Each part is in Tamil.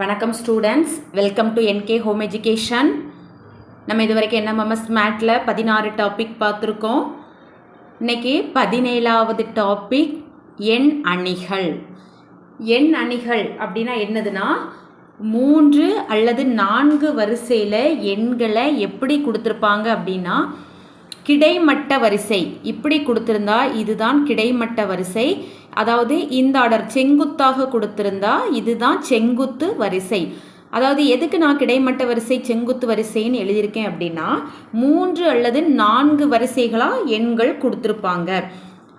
வணக்கம் students welcome to NK home education நம்ம இது வரைக்கும் என்எம்எம்எஸ் மேட்டில் பதினாறு டாபிக் பார்த்துருக்கோம். இன்னைக்கு பதினேழாவது டாபிக் எண் அணிகள். எண் அணிகள் அப்படின்னா என்னதுன்னா மூன்று அல்லது நான்கு வரிசையில் எண்களை எப்படி கொடுத்துருப்பாங்க அப்படின்னா கிடைமட்ட வரிசை. இப்படி கொடுத்துருந்தா இதுதான் கிடைமட்ட வரிசை. அதாவது இந்த ஆர்டர் செங்குத்தாக கொடுத்துருந்தா இதுதான் செங்குத்து வரிசை. அதாவது எதுக்கு நான் கிடைமட்ட வரிசை செங்குத்து வரிசைன்னு எழுதியிருக்கேன் அப்படின்னா மூன்று அல்லது நான்கு வரிசைகளாக எண்கள் கொடுத்துருப்பாங்க.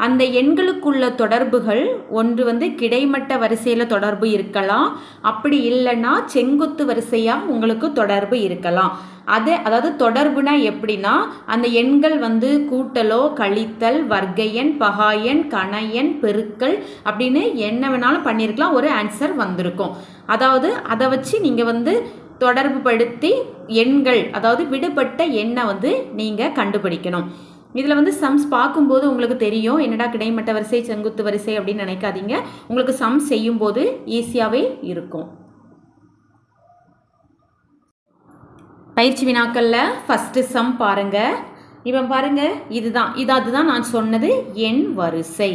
அந்த எண்களுக்குள்ள தொடர்புகள் ஒன்று வந்து கிடைமட்ட வரிசையில் தொடர்பு இருக்கலாம். அப்படி இல்லைன்னா செங்குத்து வரிசையாக உங்களுக்கு தொடர்பு இருக்கலாம். அது அதாவது தொடர்புனா எப்படின்னா அந்த எண்கள் வந்து கூட்டலோ கழித்தல் வர்க்கையன் பகாயன் கணையன் பெருக்கல் அப்படின்னு என்ன வேணாலும் பண்ணியிருக்கலாம் ஒரு ஆன்சர் வந்திருக்கும். அதாவது அதை வச்சு நீங்கள் வந்து தொடர்பு படுத்தி எண்கள் அதாவது விடுபட்ட எண்ணை வந்து நீங்கள் கண்டுபிடிக்கணும். இதில் வந்து சம்ஸ் பார்க்கும்போது உங்களுக்கு தெரியும். என்னடா கிடைமட்ட வரிசை செங்குத்து வரிசை அப்படின்னு நினைக்காதீங்க. உங்களுக்கு சம் செய்யும்போது ஈஸியாகவே இருக்கும். பயிற்சி வினாக்களில் ஃபஸ்ட்டு சம் பாருங்கள் இவன் பாருங்கள் இதுதான். இது அதுதான் நான் சொன்னது எண் வரிசை.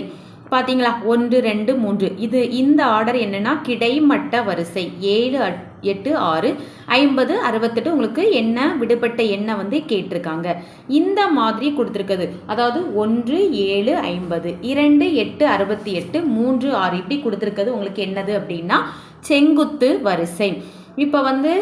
பார்த்தீங்களா ஒன்று ரெண்டு மூன்று. இது இந்த ஆர்டர் என்னென்னா கிடைமட்ட வரிசை. ஏழு எட்டு ஆறு. ஐம்பது அறுபத்தெட்டு உங்களுக்கு என்ன விடுபட்ட எண்ணை வந்து கேட்டிருக்காங்க. இந்த மாதிரி கொடுத்துருக்குது அதாவது ஒன்று ஏழு ஐம்பது. இரண்டு எட்டு அறுபத்தி எட்டு மூன்று ஆறு. இப்படி கொடுத்துருக்குது உங்களுக்கு என்னது அப்படின்னா செங்குத்து வரிசை. இப்போ வந்து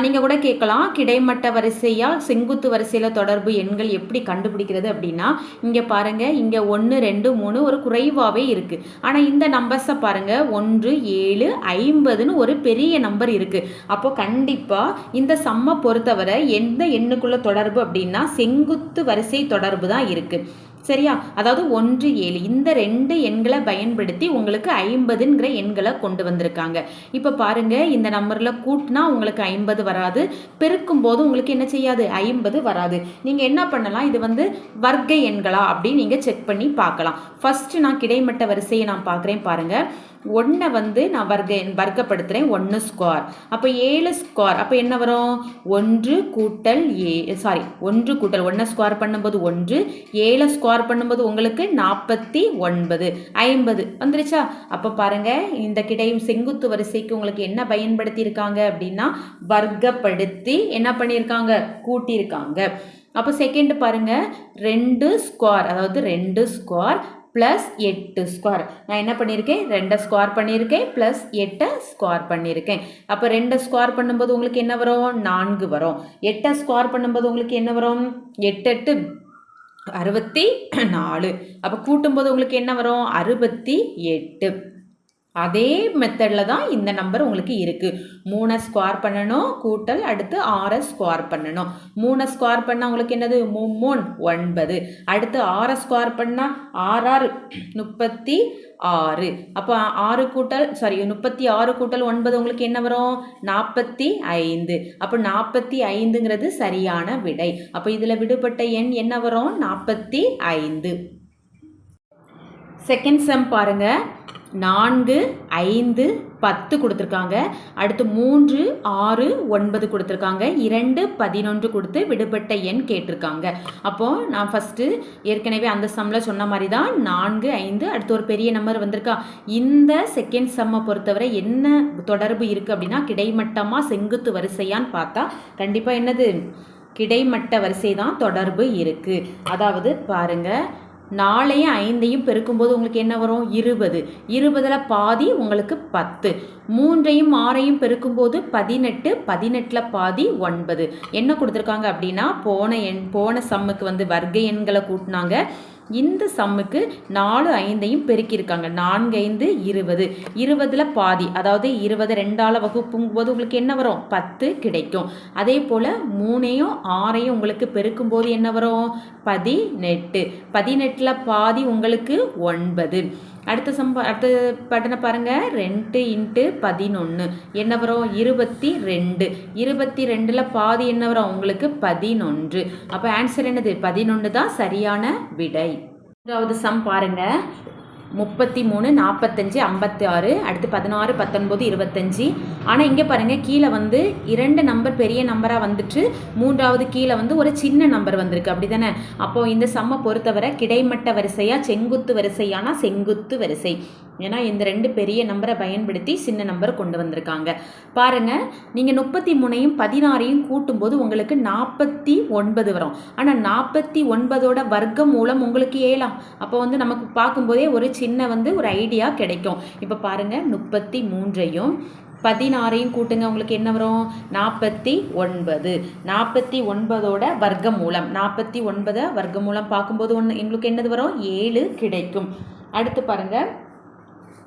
நீங்கள் கூட கேட்கலாம். கிடைமட்ட வரிசையாக செங்குத்து வரிசையில் தொடர்பு எண்கள் எப்படி கண்டுபிடிக்கிறது அப்படின்னா இங்கே பாருங்கள் இங்கே ஒன்று ரெண்டு மூணு ஒரு குறைவாகவே இருக்குது ஆனால் இந்த நம்பர்ஸை பாருங்கள் ஒன்று ஏழு ஐம்பதுன்னு ஒரு பெரிய நம்பர் இருக்குது அப்போ கண்டிப்பாக இந்த சம்மை பொறுத்தவரை எந்த எண்ணுக்குள்ள தொடர்பு அப்படின்னா செங்குத்து வரிசை தொடர்பு தான் இருக்குது சரியா? அதாவது ஒன்று ஏழு. இந்த ரெண்டு எண்களை பயன்படுத்தி உங்களுக்கு ஐம்பதுங்கிற எண்களை கொண்டு வந்திருக்காங்க. இப்போ பாருங்க இந்த நம்பரில் கூட்டினா உங்களுக்கு ஐம்பது வராது. பெருக்கும் போது உங்களுக்கு என்ன செய்யாது? ஐம்பது வராது. நீங்கள் என்ன பண்ணலாம்? இது வந்து வர்க்க எண்களா அப்படின்னு நீங்கள் செக் பண்ணி பார்க்கலாம். ஃபஸ்ட்டு நான் கிடைமட்ட வரிசையை நான் பார்க்குறேன் பாருங்கள் ஒன்றை வந்து நான் வர்க்க வர்க்கப்படுத்துகிறேன் ஒன்று ஸ்கொயர் அப்போ ஏழு ஸ்கொயர் அப்போ என்ன வரும்? ஒன்று கூட்டல் ஏ சாரி ஒன்று கூட்டல் ஒன்றை ஸ்கொயர் பண்ணும்போது ஒன்று ஏழை ஸ்கொயர் பண்ணும்போது உங்களுக்கு நாற்பத்தி ஒன்பது ஐம்பது. வந்துருச்சா? அப்போ பாருங்கள் இந்த கிடையும் செங்குத்து வரிசைக்கு உங்களுக்கு என்ன பயன்படுத்தியிருக்காங்க அப்படின்னா வர்க்கப்படுத்தி என்ன பண்ணியிருக்காங்க? கூட்டியிருக்காங்க. அப்போ செகண்ட் பாருங்கள் ரெண்டு ஸ்கொயர் அதாவது ரெண்டு ஸ்கொயர் ப்ளஸ் எட்டு ஸ்கொயர் நான் என்ன பண்ணியிருக்கேன்? ரெண்டை ஸ்கொயர் பண்ணியிருக்கேன் ப்ளஸ் எட்டை ஸ்கொயர் பண்ணியிருக்கேன். அப்போ ரெண்டை ஸ்கொயர் பண்ணும்போது உங்களுக்கு என்ன வரும்? நான்கு வரும். எட்டை ஸ்கொயர் பண்ணும்போது உங்களுக்கு என்ன வரும்? எட்டு எட்டு அறுபத்தி நாலு. அப்போ கூட்டும்போது உங்களுக்கு என்ன வரும்? அறுபத்தி எட்டு. அதே மெத்தடில் தான் இந்த நம்பர் உங்களுக்கு இருக்குது மூணை ஸ்கொயர் பண்ணணும் கூட்டல் அடுத்து ஆறை ஸ்கொயர் பண்ணணும். மூணை ஸ்கொயர் பண்ணால் உங்களுக்கு என்னது? மும்மூன் ஒன்பது. அடுத்து ஆறை ஸ்கொயர் பண்ணால் ஆறாறு முப்பத்தி ஆறு. அப்போ ஆறு கூட்டல் சாரி முப்பத்தி ஆறு கூட்டல் ஒன்பது உங்களுக்கு என்ன வரும்? நாற்பத்தி ஐந்து. அப்போ நாற்பத்தி ஐந்துங்கிறது சரியான விடை. அப்போ இதில் விடுபட்ட எண் என்ன வரும்? நாற்பத்தி ஐந்து. செகண்ட் செம் பாருங்கள் நான்கு ஐந்து பத்து கொடுத்துருக்காங்க. அடுத்து மூன்று ஆறு ஒன்பது கொடுத்துருக்காங்க. இரண்டு பதினொன்று கொடுத்து விடுபட்ட எண் கேட்டிருக்காங்க. அப்போது நான் ஃபஸ்ட்டு ஏற்கனவே அந்த சம்மில் சொன்ன மாதிரி தான் நான்கு ஐந்து அடுத்து ஒரு பெரிய நம்பர் வந்திருக்கா. இந்த செகண்ட் சம்மை பொறுத்தவரை என்ன தொடர்பு இருக்குது அப்படின்னா கிடைமட்டமாக செங்குத்து வரிசையான்னு பார்த்தா கண்டிப்பாக என்னது? கிடைமட்ட வரிசை தான் தொடர்பு இருக்குது அதாவது பாருங்கள் நாளையும் ஐந்தையும் பெருக்கும்போது உங்களுக்கு என்ன வரும்? இருபது. இருபதில் பாதி உங்களுக்கு பத்து. மூன்றையும் ஆறையும் பெருக்கும்போது பதினெட்டு பதினெட்டில் பாதி ஒன்பது. என்ன கொடுத்துருக்காங்க அப்படின்னா போன எண் போன சம்முக்கு வந்து வர்க்க எண்களை கூட்டினாங்க. இந்த சம்முக்கு நாலு ஐந்தையும் பெருக்கியிருக்காங்க. நான்கு ஐந்து இருபது. இருபதில் பாதி அதாவது இருபது ரெண்டால் வகுப்புங்கும் போது உங்களுக்கு என்ன வரும்? பத்து கிடைக்கும். அதே போல் மூணையும் ஆறையும் உங்களுக்கு பெருக்கும்போது என்ன வரும்? பதினெட்டு. பதினெட்டில் பாதி உங்களுக்கு ஒன்பது. அடுத்த சம்பா அடுத்த பட்டனை பாருங்கள் ரெண்டு இன்ட்டு பதினொன்று என்ன வரும்? இருபத்தி ரெண்டு. இருபத்தி ரெண்டில் பாதி என்ன வரும்? உங்களுக்கு பதினொன்று. அப்போ ஆன்சர் என்னது? பதினொன்று தான் சரியான விடை. மூன்றாவது சம் பாருங்கள் முப்பத்தி மூணு நாற்பத்தஞ்சு ஐம்பத்தி ஆறு அடுத்து பதினாறு பத்தொன்பது இருபத்தஞ்சி. ஆனால் இங்கே பாருங்கள் கீழே வந்து இரண்டு நம்பர் பெரிய நம்பராக வந்துட்டு மூன்றாவது கீழே வந்து ஒரு சின்ன நம்பர் வந்திருக்கு. அப்படி தானே அப்போது இந்த சம்மை பொறுத்தவரை கிடைமட்ட வரிசையாக செங்குத்து வரிசையானா செங்குத்து வரிசை. ஏன்னா இந்த ரெண்டு பெரிய நம்பரை பயன்படுத்தி சின்ன நம்பர் கொண்டு வந்திருக்காங்க. பாருங்கள் நீங்கள் முப்பத்தி மூணையும் பதினாறையும் கூட்டும்போது உங்களுக்கு நாற்பத்தி ஒன்பது வரும். ஆனால் நாற்பத்தி ஒன்பதோட வர்க்கம் மூலம் உங்களுக்கு ஏழாம். அப்போ வந்து நமக்கு பார்க்கும்போதே ஒரு சின்ன வந்து ஒரு ஐடியா கிடைக்கும். இப்போ பாருங்க முப்பத்தி மூன்றையும் பதினாறையும் கூட்டுங்க உங்களுக்கு என்ன வரும்? நாற்பத்தி ஒன்பது. நாற்பத்தி ஒன்பதோட வர்க்க மூலம் நாற்பத்தி ஒன்பதை வர்க்க மூலம் பார்க்கும்போது ஒன்று எங்களுக்கு என்னது வரும்? ஏழு கிடைக்கும். அடுத்து பாருங்கள்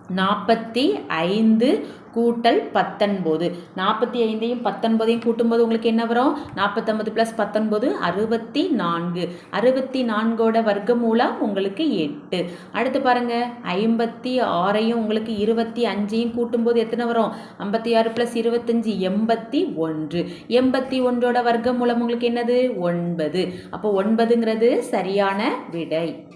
நாற்பத்தி ஐந்து கூட்டல் பத்தொன்பது. நாற்பத்தி ஐந்தையும் பத்தொன்பதையும் கூட்டும்போது உங்களுக்கு என்ன வரும்? நாற்பத்தொம்பது ப்ளஸ் பத்தொன்பது அறுபத்தி நான்கு. அறுபத்தி நான்கோட வர்க்க மூலம் உங்களுக்கு எட்டு. அடுத்து பாருங்க ஐம்பத்தி ஆறையும் உங்களுக்கு இருபத்தி அஞ்சையும் கூட்டும்போது எத்தனை வரும்? ஐம்பத்தி ஆறு ப்ளஸ் இருபத்தஞ்சி எண்பத்தி ஒன்று. எண்பத்தி ஒன்றோட வர்க்க மூலம் உங்களுக்கு என்னது? ஒன்பது. அப்போ ஒன்பதுங்கிறது சரியான விடை.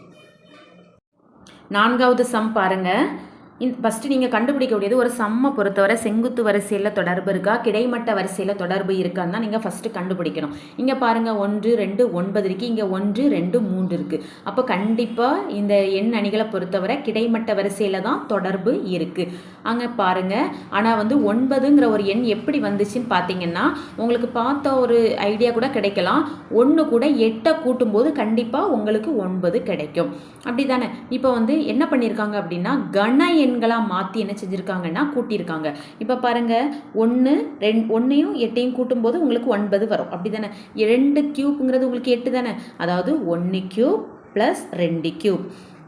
நான்காவது சம் பாருங்கள் இந்த ஃபஸ்ட்டு நீங்கள் கண்டுபிடிக்கக்கூடியது ஒரு சம்மை பொறுத்தவரை செங்குத்து வரிசையில் தொடர்பு இருக்கா? கிடைமட்ட வரிசையில் தொடர்பு இருக்கான்னு தான் நீங்கள் ஃபஸ்ட்டு கண்டுபிடிக்கணும். இங்கே பாருங்கள் ஒன்று ரெண்டு ஒன்பது இருக்குது இங்கே ஒன்று ரெண்டு மூன்று இருக்குது அப்போ கண்டிப்பாக இந்த எண் அணிகளை பொறுத்தவரை கிடைமட்ட வரிசையில் தான் தொடர்பு இருக்குது அங்கே பாருங்கள் ஆனால் வந்து ஒன்பதுங்கிற ஒரு எண் எப்படி வந்துச்சுன்னு பார்த்தீங்கன்னா உங்களுக்கு பார்த்த ஒரு ஐடியா கூட கிடைக்கலாம். ஒன்று கூட எட்டை கூட்டும்போது கண்டிப்பாக உங்களுக்கு ஒன்பது கிடைக்கும். அப்படி தானே இப்போ வந்து என்ன பண்ணியிருக்காங்க அப்படின்னா கன எண்களாக மாற்றி என்ன செஞ்சுருக்காங்கன்னா கூட்டியிருக்காங்க. இப்போ பாருங்கள் ஒன்று ரெண் ஒன்றையும் எட்டையும் கூட்டும்போது உங்களுக்கு ஒன்பது வரும். அப்படி தானே ரெண்டு க்யூப்புங்கிறது உங்களுக்கு எட்டு தானே? அதாவது ஒன்று கியூப் ப்ளஸ் ரெண்டு கியூப்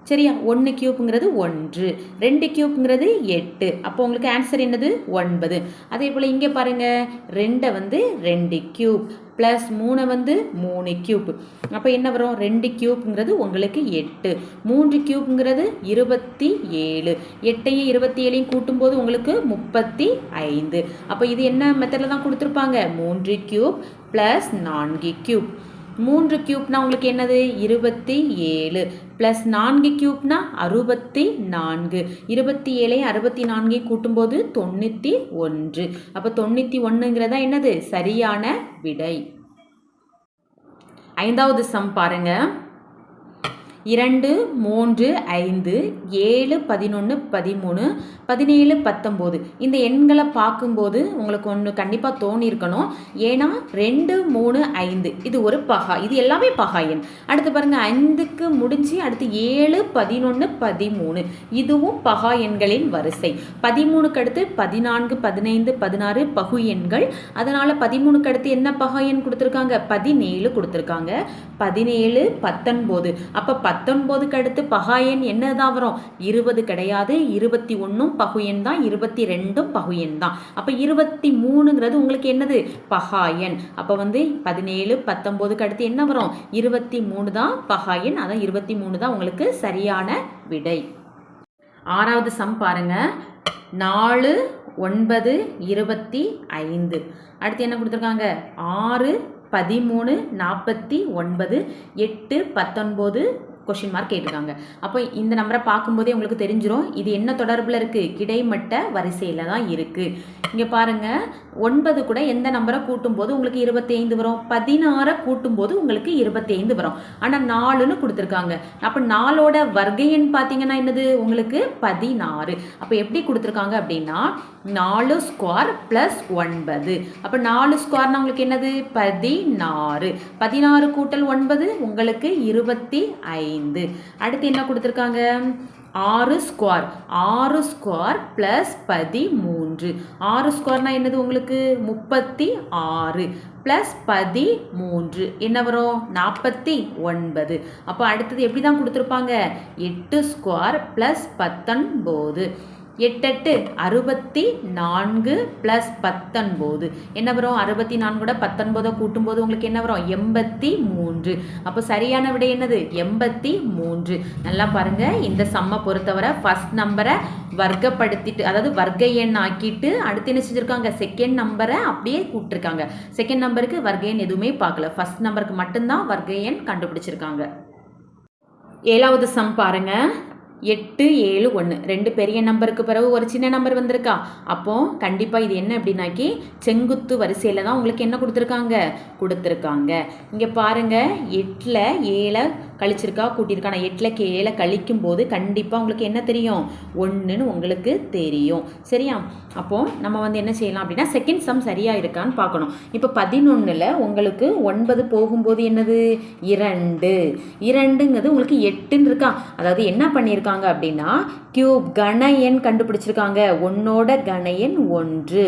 சரியா? ஒன்று க்யூப்புங்கிறது ஒன்று. ரெண்டு க்யூப்புங்கிறது எட்டு. அப்போ உங்களுக்கு ஆன்சர் என்னது? ஒன்பது. அதே போல் இங்கே பாருங்கள் ரெண்டை வந்து ரெண்டு க்யூப் ப்ளஸ் மூணை வந்து மூணு க்யூப் அப்போ என்ன வரும்? ரெண்டு க்யூப்புங்கிறது உங்களுக்கு எட்டு. மூன்று க்யூப்புங்கிறது இருபத்தி ஏழு. எட்டையும் இருபத்தி ஏழையும் கூட்டும்போது உங்களுக்கு முப்பத்தி ஐந்து. அப்போ இது என்ன மெத்தடில் தான் கொடுத்துருப்பாங்க? மூன்று க்யூப் ப்ளஸ் நான்கு க்யூப் மூன்று கியூப்னா உங்களுக்கு என்னது? இருபத்தி ஏழு. ப்ளஸ் நான்கு கியூப்னா அறுபத்தி நான்கு. இருபத்தி ஏழையும் அறுபத்தி நான்கையும் கூட்டும்போது தொண்ணூற்றி ஒன்று. அப்போ தொண்ணூற்றி ஒன்றுங்கிறதா என்னது? சரியான விடை. ஐந்தாவது சம் பாருங்கள் இரண்டு மூன்று ஐந்து ஏழு பதினொன்று பதிமூணு பதினேழு பத்தொம்போது. இந்த எண்களை பார்க்கும்போது உங்களுக்கு ஒன்று கண்டிப்பாக தோணியிருக்கணும். ஏன்னா ரெண்டு மூணு ஐந்து. இது ஒரு பகா. இது எல்லாமே பகா எண். அடுத்து பாருங்கள் ஐந்துக்கு முடிஞ்சு அடுத்து ஏழு பதினொன்று பதிமூணு. இதுவும் பகா எண்களின் வரிசை. பதிமூணுக்கு அடுத்து பதினான்கு பதினைந்து பதினாறு பகு எண்கள். அதனால் பதிமூணுக்கு அடுத்து என்ன பகா எண் கொடுத்துருக்காங்க? பதினேழு கொடுத்துருக்காங்க. பதினேழு பத்தொன்பது. அப்போ பத்தொன்பதுக்கு அடுத்து பகா எண் என்னதான் வரும்? இருபது கிடையாது. இருபத்தி ஒன்றும் பகு எண் தான். இருபத்தி ரெண்டும் பகு எண் தான். அப்போ இருபத்தி மூணுங்கிறது உங்களுக்கு என்னது? பகா எண். அப்போ வந்து பதினேழு பத்தொம்போதுக்கு அடுத்து என்ன வரும்? இருபத்தி மூணு தான் பகா எண். அதான் இருபத்தி மூணு தான் உங்களுக்கு சரியான விடை. ஆறாவது சம் பாருங்க. நாலு ஒன்பது இருபத்தி ஐந்து. அடுத்து என்ன கொடுத்துருக்காங்க? ஆறு பதிமூணு நாற்பத்தி ஒன்பது எட்டு பத்தொன்பது கொஷின் மார்க் கேட்டிருக்காங்க. அப்போ இந்த நம்பரை பார்க்கும்போதே உங்களுக்கு தெரிஞ்சிடும் இது என்ன தொடர்பில் இருக்குது கிடைமட்ட வரிசையில் தான் இருக்குது இங்கே பாருங்கள் ஒன்பது கூட எந்த நம்பரை கூட்டும்போது உங்களுக்கு இருபத்தி ஐந்து வரும். பதினாறை கூட்டும்போது உங்களுக்கு இருபத்தி ஐந்து வரும். ஆனால் நாலுன்னு கொடுத்துருக்காங்க. அப்போ நாலோட வர்க்கையன் பார்த்தீங்கன்னா என்னது? உங்களுக்கு பதினாறு. அப்போ எப்படி கொடுத்துருக்காங்க அப்படின்னா நாலு ஸ்கொயர் ப்ளஸ் ஒன்பது. அப்போ நாலு ஸ்கொயர்னா உங்களுக்கு என்னது? பதினாறு. பதினாறு கூட்டல் ஒன்பது உங்களுக்கு இருபத்தி ஐந்து. அடுத்து என்ன கொடுத்துருக்காங்க? ஆறு ஸ்கொயர் ஆறு ஸ்கொயர் ப்ளஸ் பதிமூன்று. ஆறு ஸ்கொயர்னால் என்னது உங்களுக்கு? முப்பத்தி ஆறு ப்ளஸ் பதிமூன்று. என்ன வரும்? நாற்பத்தி ஒன்பது. அப்போ அடுத்தது எப்படி தான் கொடுத்துருப்பாங்க? எட்டு ஸ்கொயர் ப்ளஸ் பத்தொன்போது. எட்டெட்டு அறுபத்தி நான்கு ப்ளஸ் பத்தொன்பது. என்ன வரும்? அறுபத்தி நான்கோட பத்தொன்பதை கூட்டும்போது உங்களுக்கு என்ன வரும்? எண்பத்தி மூன்று. அப்போ சரியான விடை என்னது? எண்பத்தி மூன்று. நல்லா பாருங்கள் இந்த சம்மை பொறுத்தவரை ஃபஸ்ட் நம்பரை வர்க்கப்படுத்திட்டு அதாவது வர்க்க எண் ஆக்கிட்டு அடுத்து என்ன செஞ்சுருக்காங்க? செகண்ட் நம்பரை அப்படியே கூப்பிட்டுருக்காங்க செகண்ட் நம்பருக்கு வர்க்க எண் எதுவுமே பார்க்கல. ஃபர்ஸ்ட் நம்பருக்கு மட்டும்தான் வர்க்க எண் கண்டுபிடிச்சிருக்காங்க. ஏழாவது சம் பாருங்கள் எட்டு ஏழு ஒன்று ரெண்டு பெரிய நம்பருக்கு பிறகு ஒரு சின்ன நம்பர் வந்திருக்கா? அப்போது கண்டிப்பாக இது என்ன அப்படின்னாக்கி செங்குத்து வரிசையில் தான் உங்களுக்கு என்ன கொடுத்துருக்காங்க? கொடுத்துருக்காங்க. இங்கே பாருங்கள் எட்டில் ஏழை கழிச்சிருக்கா கூட்டியிருக்கா நான் எட்டில் கேல கழிக்கும் போது கண்டிப்பாக உங்களுக்கு என்ன தெரியும்? ஒன்றுன்னு உங்களுக்கு தெரியும். சரியா? அப்போது நம்ம வந்து என்ன செய்யலாம் அப்படின்னா செகண்ட் சம் சரியாக இருக்கான்னு பார்க்கணும். இப்போ பதினொன்றில் உங்களுக்கு ஒன்பது போகும்போது என்னது? இரண்டு. இரண்டுங்கிறது உங்களுக்கு எட்டுன்னு இருக்கா? அதாவது என்ன பண்ணியிருக்காங்க அப்படின்னா கியூப் கணையன் எண் கண்டுபிடிச்சிருக்காங்க. ஒன்னோட கணையன் எண் ஒன்று.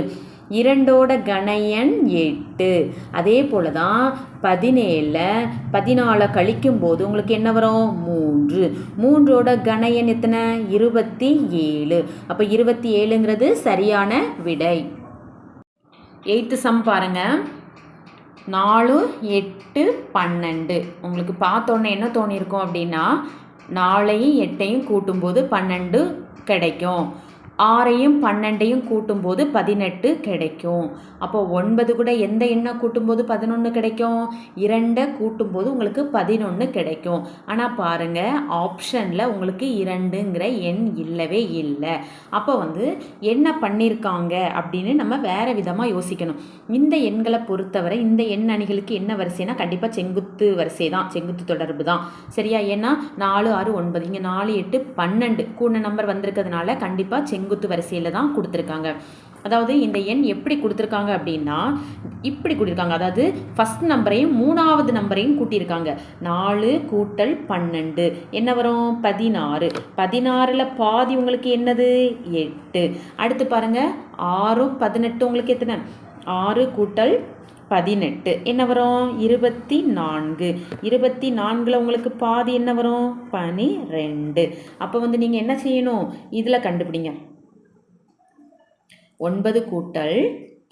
இரண்டோட கணையன் எட்டு. அதே போல தான் பதினேழில் பதினாலை கழிக்கும் போது உங்களுக்கு என்ன வரும்? மூன்று. மூன்றோட கணையன் எத்தனை? இருபத்தி ஏழு. அப்போ இருபத்தி ஏழுங்கிறது சரியான விடை. எயித்து சம் பாருங்கள் நாலு எட்டு பன்னெண்டு. உங்களுக்கு பார்த்தோன்னே என்ன தோணியிருக்கும் அப்படின்னா நாலையும் எட்டையும் கூட்டும்போது பன்னெண்டு கிடைக்கும். ஆறையும் பன்னெண்டையும் கூட்டும்போது பதினெட்டு கிடைக்கும். அப்போ ஒன்பது கூட எந்த எண்ணை கூட்டும்போது பதினொன்று கிடைக்கும்? இரண்டை கூட்டும்போது உங்களுக்கு பதினொன்று கிடைக்கும். ஆனால் பாருங்கள் ஆப்ஷனில் உங்களுக்கு இரண்டுங்கிற எண் இல்லவே இல்லை. அப்போ வந்து என்ன பண்ணியிருக்காங்க அப்படின்னு நம்ம வேறு விதமாக யோசிக்கணும். இந்த எண்களை பொறுத்தவரை இந்த எண் அணிகளுக்கு என்ன வரிசைனா கண்டிப்பாக செங்குத்து வரிசை தான் செங்குத்து தொடர்பு தான். சரியா? ஏன்னா நாலு ஆறு ஒன்பது இங்கே நாலு எட்டு பன்னெண்டு கூடின நம்பர் வந்திருக்கிறதுனால கண்டிப்பாக செங்குத்து வரிசையில் தான் கொடுத்துருக்காங்க. அதாவது இந்த எண் எப்படி கொடுத்துருக்காங்க அப்படின்னா இப்படி கூட்டியிருக்காங்க அதாவது ஃபஸ்ட் நம்பரையும் மூணாவது நம்பரையும் கூட்டியிருக்காங்க. நாலு கூட்டல் பன்னெண்டு. என்ன வரும்? பதினாறு. பதினாறில் பாதி உங்களுக்கு என்னது? எட்டு. அடுத்து பாருங்கள் ஆறும் பதினெட்டு உங்களுக்கு எத்தனை? ஆறு கூட்டல் பதினெட்டு. என்ன வரும்? இருபத்தி நான்கு இருபத்தி நான்கில் உங்களுக்கு பாதி என்ன வரும்? பனிரெண்டு. அப்போ வந்து நீங்கள் என்ன செய்யணும்? இதில் கண்டுபிடிங்க. ஒன்பது கூட்டல்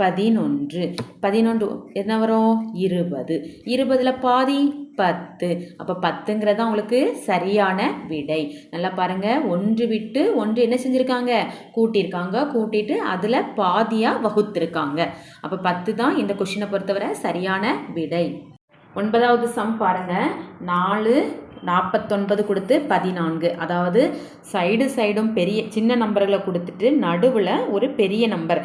பதினொன்று. பதினொன்று என்ன வரும்? இருபது. இருபதில் பாதி பத்து. அப்போ பத்துங்கிறது தான் உங்களுக்கு சரியான விடை. நல்லா பாருங்கள் ஒன்று விட்டு ஒன்று என்ன செஞ்சுருக்காங்க? கூட்டியிருக்காங்க. கூட்டிட்டு அதில் பாதியாக வகுத்திருக்காங்க. அப்போ பத்து தான் இந்த கொஷினை பொறுத்தவரை சரியான விடை. ஒன்பதாவது சம் பாருங்கள் நாலு நாற்பத்தொன்பது கொடுத்து பதினான்கு. அதாவது சைடு சைடும் பெரிய சின்ன நம்பர்களை கொடுத்துட்டு நடுவில் ஒரு பெரிய நம்பர்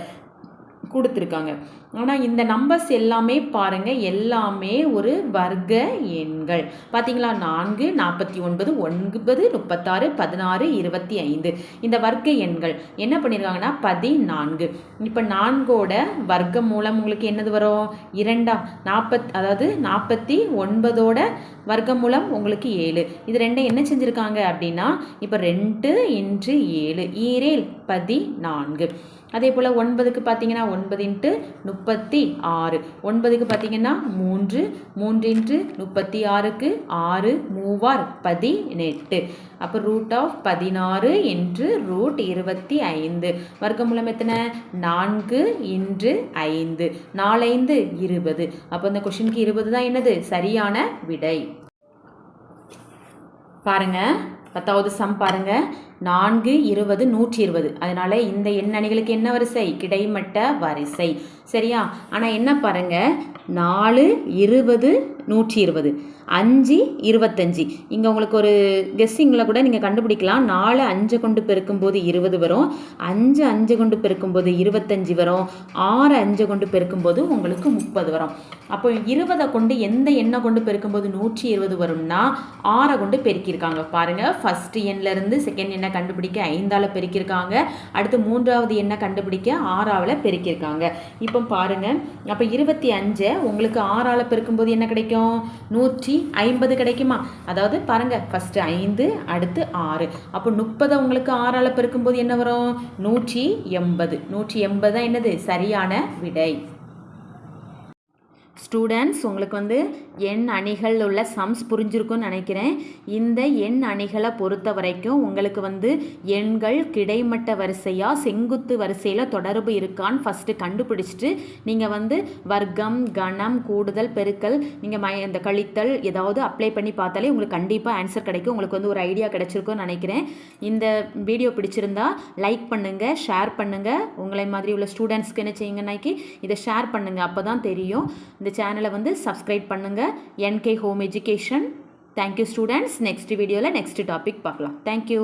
கொடுத்துருக்காங்க. ஆனால் இந்த நம்பர்ஸ் எல்லாமே பாருங்கள் எல்லாமே ஒரு வர்க்க எண்கள். பார்த்தீங்களா நான்கு நாற்பத்தி ஒன்பது ஒன்பது முப்பத்தாறு பதினாறு இருபத்தி ஐந்து. இந்த வர்க்க எண்கள் என்ன பண்ணியிருக்காங்கன்னா பதினான்கு. இப்போ நான்கோட வர்க்க மூலம் உங்களுக்கு என்னது வரும்? இரண்டாம் நாற்பத் அதாவது நாற்பத்தி ஒன்பதோட வர்க்க மூலம் உங்களுக்கு ஏழு. இது ரெண்டும் என்ன செஞ்சுருக்காங்க அப்படின்னா இப்போ ரெண்டு இன்று ஏழு. ஈரேல் பதினான்கு. அதே போல் ஒன்பதுக்கு பார்த்தீங்கன்னா ஒன்பது இன்ட்டு முப்பத்தி ஆறு. ஒன்பதுக்கு பார்த்தீங்கன்னா மூன்று மூன்று இன்ட்டு முப்பத்தி ஆறுக்கு ஆறு மூவார் பதினெட்டு. அப்போ ரூட் ஆஃப் பதினாறு இன்று ரூட் இருபத்தி ஐந்து. வர்க்கமூலம் எத்தனை? நான்கு இன்று ஐந்து. நாலைந்து இருபது. அப்போ இந்த கொஷினுக்கு இருபது தான் என்னது? சரியான விடை. பாருங்கள் பத்தாவது சம் பாருங்கள் நான்கு இருபது நூற்றி இருபது அதனால் இந்த எண் அணிகளுக்கு என்ன வரிசை? கிடைமட்ட வரிசை. சரியா? ஆனால் என்ன பாருங்கள் நாலு இருபது நூற்றி இருபது அஞ்சு இருபத்தஞ்சி. இங்கே உங்களுக்கு ஒரு கெஸ்ஸிங்கில் கூட நீங்கள் கண்டுபிடிக்கலாம். நாலு அஞ்சு கொண்டு பெருக்கும்போது இருபது வரும். அஞ்சு அஞ்சு கொண்டு பெருக்கும்போது இருபத்தஞ்சி வரும். ஆறு அஞ்சு கொண்டு பெருக்கும்போது உங்களுக்கு முப்பது வரும். அப்போ இருபதை கொண்டு எந்த எண்ணை கொண்டு பெருக்கும்போது நூற்றி இருபது வரும்னா ஆறை கொண்டு பெருக்கியிருக்காங்க. பாருங்கள் ஃபஸ்ட்டு எண்ணிலேருந்து செகண்ட் எண்ணை கண்டுபிடிக்க ஐந்தால் பெருக்கியிருக்காங்க. அடுத்து மூன்றாவது எண்ணை கண்டுபிடிக்க ஆறாவில் பெருக்கியிருக்காங்க. இப்போ பாருங்கள் அப்போ இருபத்தி அஞ்சை உங்களுக்கு ஆறால் பெருக்கும்போது என்ன கிடைக்கும்? நூற்றி ஐம்பது கிடைக்குமா? அதாவது பாருங்கள் ஃபஸ்ட்டு ஐந்து அடுத்து ஆறு. அப்போ முப்பதை உங்களுக்கு ஆறால் பெருக்கும்போது என்ன வரும்? நூற்றி எண்பது. நூற்றி எண்பது தான் என்னது? சரியான விடை. ஸ்டூடெண்ட்ஸ் உங்களுக்கு வந்து எண் அணிகள் உள்ள சம்ஸ் புரிஞ்சிருக்கும்னு நினைக்கிறேன். இந்த எண் அணிகளை பொறுத்த வரைக்கும் உங்களுக்கு வந்து எண்கள் கிடைமட்ட வரிசையாக செங்குத்து வரிசையில் தொடர்பு இருக்கான்னு ஃபஸ்ட்டு கண்டுபிடிச்சிட்டு நீங்கள் வந்து வர்க்கம் கணம் கூடுதல் பெருக்கல் நீங்கள் ம இந்த கழித்தல் ஏதாவது அப்ளை பண்ணி பார்த்தாலே உங்களுக்கு கண்டிப்பாக ஆன்சர் கிடைக்கும். உங்களுக்கு வந்து ஒரு ஐடியா கிடைச்சிருக்கும்னு நினைக்கிறேன். இந்த வீடியோ பிடிச்சிருந்தா லைக் பண்ணுங்கள் ஷேர் பண்ணுங்கள் உங்களை மாதிரி உள்ள ஸ்டூடெண்ட்ஸ்க்கு என்ன செய்யுங்கன்னாக்கி இதை ஷேர் பண்ணுங்கள் அப்போ தான் தெரியும். இந்த சேனலை வந்து சப்ஸ்கிரைப் பண்ணுங்கள் NK home education thank you students next வீடியோவில் நெக்ஸ்ட் டாபிக் பார்க்கலாம். Thank you